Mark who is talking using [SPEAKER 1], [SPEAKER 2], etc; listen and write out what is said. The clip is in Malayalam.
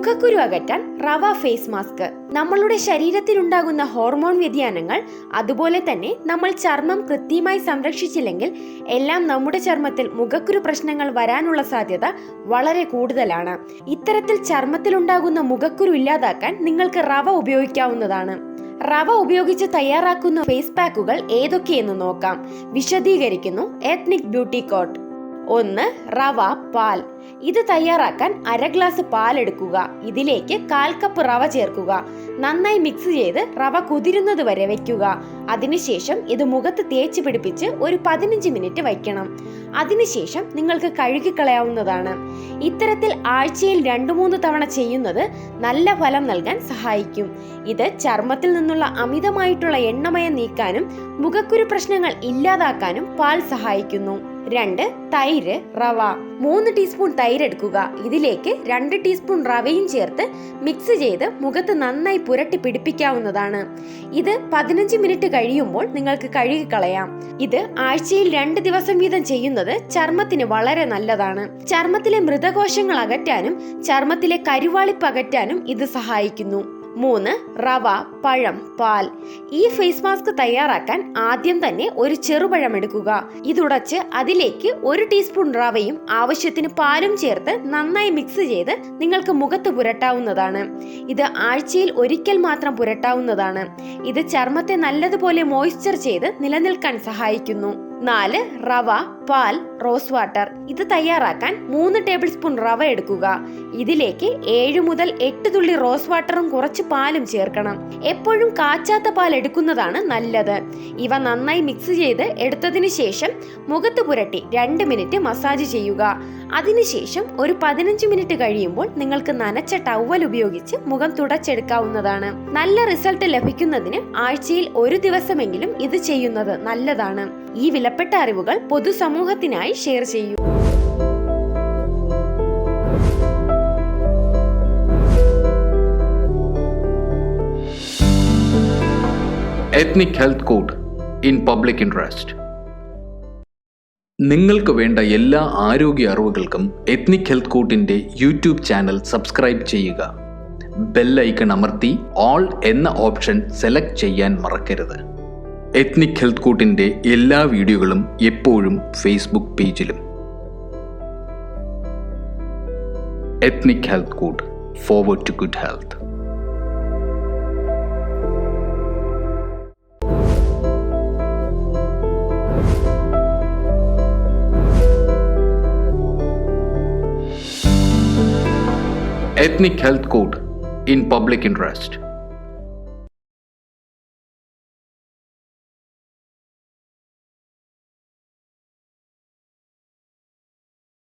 [SPEAKER 1] മുഖക്കുരു അകറ്റാൻ റവ ഫേസ് മാസ്ക്. നമ്മളുടെ ശരീരത്തിലുണ്ടാകുന്ന ഹോർമോൺ വ്യതിയാനങ്ങൾ അതുപോലെ തന്നെ നമ്മൾ ചർമ്മം കൃത്യമായി സംരക്ഷിച്ചില്ലെങ്കിൽ എല്ലാം നമ്മുടെ ചർമ്മത്തിൽ മുഖക്കുരു പ്രശ്നങ്ങൾ വരാനുള്ള സാധ്യത വളരെ കൂടുതലാണ്. ഇത്തരത്തിൽ ചർമ്മത്തിലുണ്ടാകുന്ന മുഖക്കുരു ഇല്ലാതാക്കാൻ നിങ്ങൾക്ക് റവ ഉപയോഗിക്കാവുന്നതാണ്. റവ ഉപയോഗിച്ച് തയ്യാറാക്കുന്ന ഫേസ് പാക്കുകൾ ഏതൊക്കെയെന്ന് നോക്കാം. വിശദീകരിക്കുന്നു എത്നിക് ബ്യൂട്ടി കോട്ട് ഒന്ന് റവ പാൽ. ഇത് തയ്യാറാക്കാൻ അര ഗ്ലാസ് പാൽ എടുക്കുക ഇതിലേക്ക് കാൽ കപ്പ് റവ ചേർക്കുക. നന്നായി മിക്സ് ചെയ്ത് റവ കുതിരുന്നത് വരെ വെക്കുക. അതിനുശേഷം ഇത് മുഖത്ത് തേച്ച് പിടിപ്പിച്ച് ഒരു പതിനഞ്ച് മിനിറ്റ് വയ്ക്കണം. അതിനുശേഷം നിങ്ങൾക്ക് കഴുകിക്കളയാവുന്നതാണ് ഇത്തരത്തിൽ ആഴ്ചയിൽ രണ്ടു മൂന്ന് തവണ ചെയ്യുന്നത് നല്ല ഫലം നൽകാൻ സഹായിക്കും. ഇത് ചർമ്മത്തിൽ നിന്നുള്ള അമിതമായിട്ടുള്ള എണ്ണമയം നീക്കാനും മുഖക്കുരു പ്രശ്നങ്ങൾ ഇല്ലാതാക്കാനും പാൽ സഹായിക്കുന്നു. രണ്ട് തൈര് റവ. മൂന്ന് ടീസ്പൂൺ തൈര് എടുക്കുക. ഇതിലേക്ക് രണ്ട് ടീസ്പൂൺ റവയും ചേർത്ത് മിക്സ് ചെയ്ത് മുഖത്ത് നന്നായി പുരട്ടി പിടിപ്പിക്കാവുന്നതാണ്. ഇത് പതിനഞ്ച് മിനിറ്റ് കഴിയുമ്പോൾ നിങ്ങൾക്ക് കഴുകിക്കളയാം. ഇത് ആഴ്ചയിൽ രണ്ട് ദിവസം വീതം ചെയ്യുന്നത് ചർമ്മത്തിന് വളരെ നല്ലതാണ്. ചർമ്മത്തിലെ മൃതകോശങ്ങൾ അകറ്റാനും ചർമ്മത്തിലെ കരുവാളിപ്പ് അകറ്റാനും ഇത് സഹായിക്കുന്നു. മൂന്ന് റവ പഴം പാൽ. ഈ ഫേസ് മാസ്ക് തയ്യാറാക്കാൻ ആദ്യം തന്നെ ഒരു ചെറുപഴം എടുക്കുക. ഇതുടച്ച് അതിലേക്ക് ഒരു ടീസ്പൂൺ റവയും ആവശ്യത്തിന് പാലും ചേർത്ത് നന്നായി മിക്സ് ചെയ്ത് നിങ്ങൾക്ക് മുഖത്ത് പുരട്ടാവുന്നതാണ്. ഇത് ആഴ്ചയിൽ ഒരിക്കൽ മാത്രം പുരട്ടാവുന്നതാണ്. ഇത് ചർമ്മത്തെ നല്ലതുപോലെ മോയ്സ്ചർ ചെയ്ത് നിലനിൽക്കാൻ സഹായിക്കുന്നു. നാല് റവ പാൽ റോസ് വാട്ടർ. ഇത് തയ്യാറാക്കാൻ മൂന്ന് ടേബിൾ സ്പൂൺ റവ എടുക്കുക. ഇതിലേക്ക് ഏഴ് മുതൽ എട്ട് തുള്ളി റോസ് വാട്ടറും കുറച്ച് പാലും ചേർക്കണം. എപ്പോഴും കാച്ചാത്ത പാൽ എടുക്കുന്നതാണ് നല്ലത്. ഇവ നന്നായി മിക്സ് ചെയ്ത് എടുത്തതിന് ശേഷം മുഖത്ത് പുരട്ടി രണ്ട് മിനിറ്റ് മസാജ് ചെയ്യുക. അതിനുശേഷം ഒരു പതിനഞ്ച് മിനിറ്റ് കഴിയുമ്പോൾ നിങ്ങൾക്ക് നനച്ച ടവൽ ഉപയോഗിച്ച് മുഖം തുടച്ചെടുക്കാവുന്നതാണ്. നല്ല റിസൾട്ട് ലഭിക്കുന്നതിന് ആഴ്ചയിൽ ഒരു ദിവസമെങ്കിലും ഇത് ചെയ്യുന്നത് നല്ലതാണ്. ഈ വിലപ്പെട്ട അറിവുകൾ പൊതുസമൂഹത്തിനായി ഷെയർ ചെയ്യൂ.
[SPEAKER 2] Ethnic health code in public interest നിങ്ങൾക്ക് വേണ്ട എല്ലാ ആരോഗ്യ അറിവുകൾക്കും എത്നിക് ഹെൽത്ത് കോട്ടിന്റെ യൂട്യൂബ് ചാനൽ സബ്സ്ക്രൈബ് ചെയ്യുക. ബെൽ ഐക്കൺ അമർത്തി ഓൾ എന്ന ഓപ്ഷൻ സെലക്ട് ചെയ്യാൻ മറക്കരുത്. എത്നിക് ഹെൽത്ത് കോട്ടിന്റെ എല്ലാ വീഡിയോകളും എപ്പോഴും ഫേസ്ബുക്ക് പേജിലും. Ethnic health code forward to good health ethnic health code in public interest.